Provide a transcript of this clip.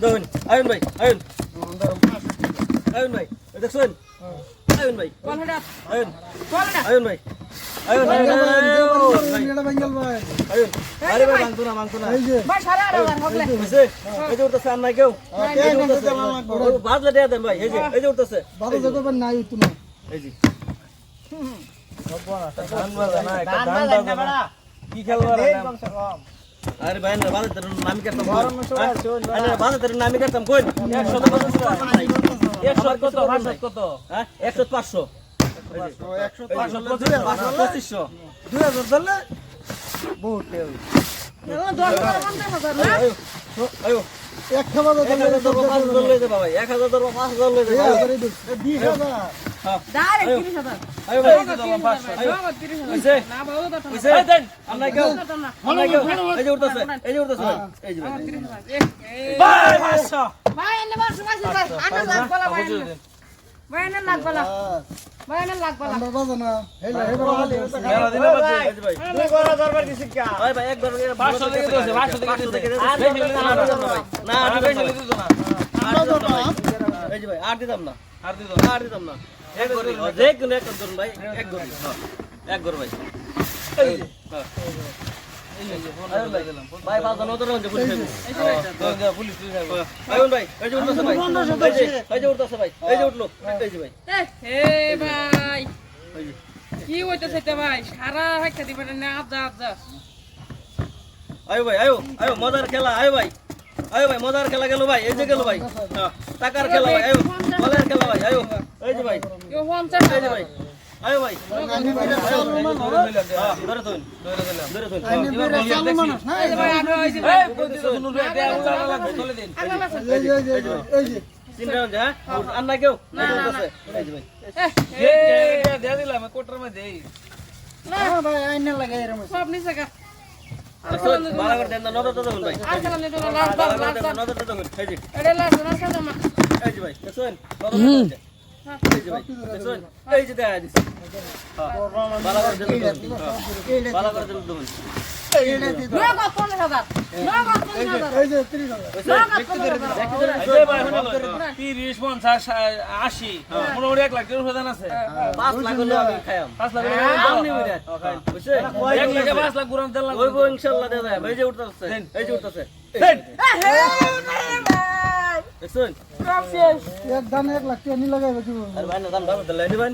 দেখুন, আয়ুন ভাই আয়ুন আয়ুন ভাই। এই দেখছেন আয়ুন ভাই। আয়ুন। আয়ুন ভাই আয়ুন আরে ভাই না ভাঙতো না। ভাই, সাড়ে আট হাজার এই যে উঠতেছে আর নাই কেউ? এই যে উঠতেছে। বারো দেয়া দেন ভাই এই যে এই যে উঠতেছে। জগৎ নাই তুমি এই যে। গান বাজা না একটা গান বাজা না। কি খেলবা আরে ভাই না বাজে তোর নামি করতাম আরে বাজে তোর নামি করতাম কই? 100 তো 100 কত? 500 কত? হ্যাঁ? 100 500 একশো 500 2500 দুই হাজার ধরলে বহুত হাজার, হাজার এক 1000 ধরবো 5000 লই দে ভাই। 1000 ধরবো 5000 লই দে বিশ হাজার। হাজার। আয়ো ভাই নগদ হাজার হাজার। হাজার। হাজার এই যে উঠতেছে এই যে উঠতেছে ভাই এই যে ভাই নগদ তিরিশ হাজার। এ, এ। ভাই, এনে মারছে, মারছে, ভাই। আনে লাখ বলা, ভাই, এনে। ভাই, এনে লাখ বলা। ভাই, এনে লাখ বলা। আমরা বাজে না হেলা হেলা মেলা দিনে বাজে এই যে ভাই ভাই ভাই একবার 500 টাকা দিয়েছে 500 টাকা দিয়েছে না। আর দিতাম না। আর দিতাম না। আর দিতাম না। এক গরি এক ধরুন ভাই এক গরি হ্যাঁ এক গরি ভাই। কি হইতেছে ভাই সারা হাইটা দিবেন না আদা আদা আয়ো ভাই আয়ো আয়ো মজার খেলা আয়ো ভাই। আয়ো ভাই মজার খেলা গেল ভাই এই যে গেল ভাই। টাকার খেলা ভাই আয়ো। মজার খেলা ভাই। আয়ো এই যে ভাই পঞ্চাশ এই যে ভাই। মানুষ হ্যাঁ, হ্যাঁ? আর না কেউ? না, না, না। এই যে ভাই। এ, হে, হ্যাঁ সব নিচে দেখুন ভাই। এই যে দেখা দিছি হ্যাঁ, ভালো করে হ্যাঁ, ভালো করে দেন দেখুন নগদ পঞ্চাশ হাজার। নগদ পঞ্চাশ হাজার। এই যে 30 হাজার নগদ পঞ্চাশ হাজার। এই যে ভাই হলো তিরিশ পঞ্চাশ আশি মোটামুটি এক লাখ টাকার প্রধান আছে পাঁচ লাখ হলে পাঁচ লাখ এক লাখে পাঁচ লাখ গুরাম দেড় লাখ ওইব ইনশাআল্লাহ যায় এই যে উঠতেছে এই যে উঠতেছে। দেখছেন সব শেষ। এক ধান এক লাখ টাকা নি লাগাইবে কি আর ভাই না দাম ভালো দিলে নিবেন